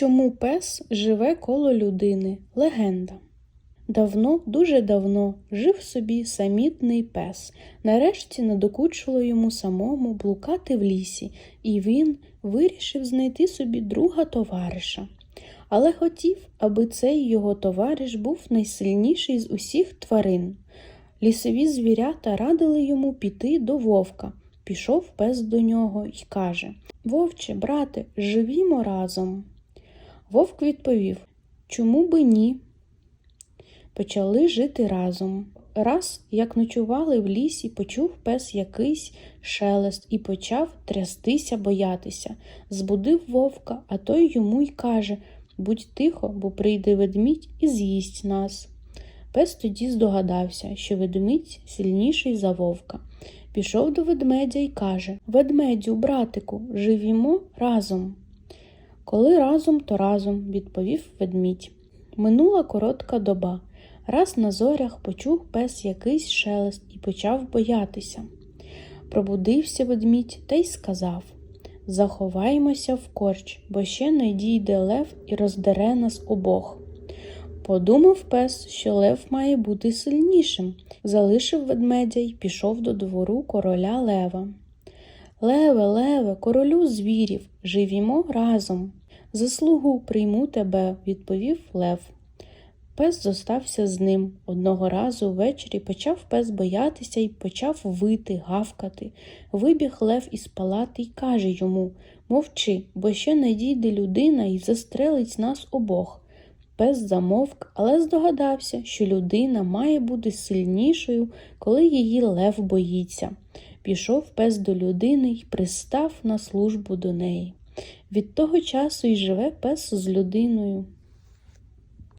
Чому пес живе коло людини? Легенда. Давно, дуже давно жив собі самітний пес. Нарешті надокучило йому самому блукати в лісі, і він вирішив знайти собі друга товариша. Але хотів, аби цей його товариш був найсильніший з усіх тварин. Лісові звірята радили йому піти до вовка. Пішов пес до нього і каже Вовче, брате, живімо разом. Вовк відповів Чому би ні? Почали жити разом. Раз, як ночували в лісі, почув пес якийсь шелест і почав трястися, боятися. Збудив вовка, а той йому й каже Будь тихо, бо прийде ведмідь і з'їсть нас. Пес тоді здогадався, що ведмідь сильніший за вовка. Пішов до ведмедя і каже Ведмедю, братику, живімо разом. Коли разом, то разом, відповів ведмідь. Минула коротка доба. Раз на зорях почув пес якийсь шелест і почав боятися. Пробудився ведмідь та й сказав Заховаймося в корч, бо ще не дійде лев і роздере нас обох. Подумав пес, що лев має бути сильнішим, залишив ведмедя й пішов до двору короля лева. Леве, леве, королю звірів, живімо разом. Заслугу прийму тебе, відповів лев. Пес зостався з ним. Одного разу ввечері почав пес боятися і почав вити, гавкати. Вибіг лев із палати й каже йому Мовчи, бо ще не дійде людина і застрелить нас обох. Пес замовк, але здогадався, що людина має бути сильнішою, коли її лев боїться. Пішов пес до людини й пристав на службу до неї. Від того часу й живе пес з людиною.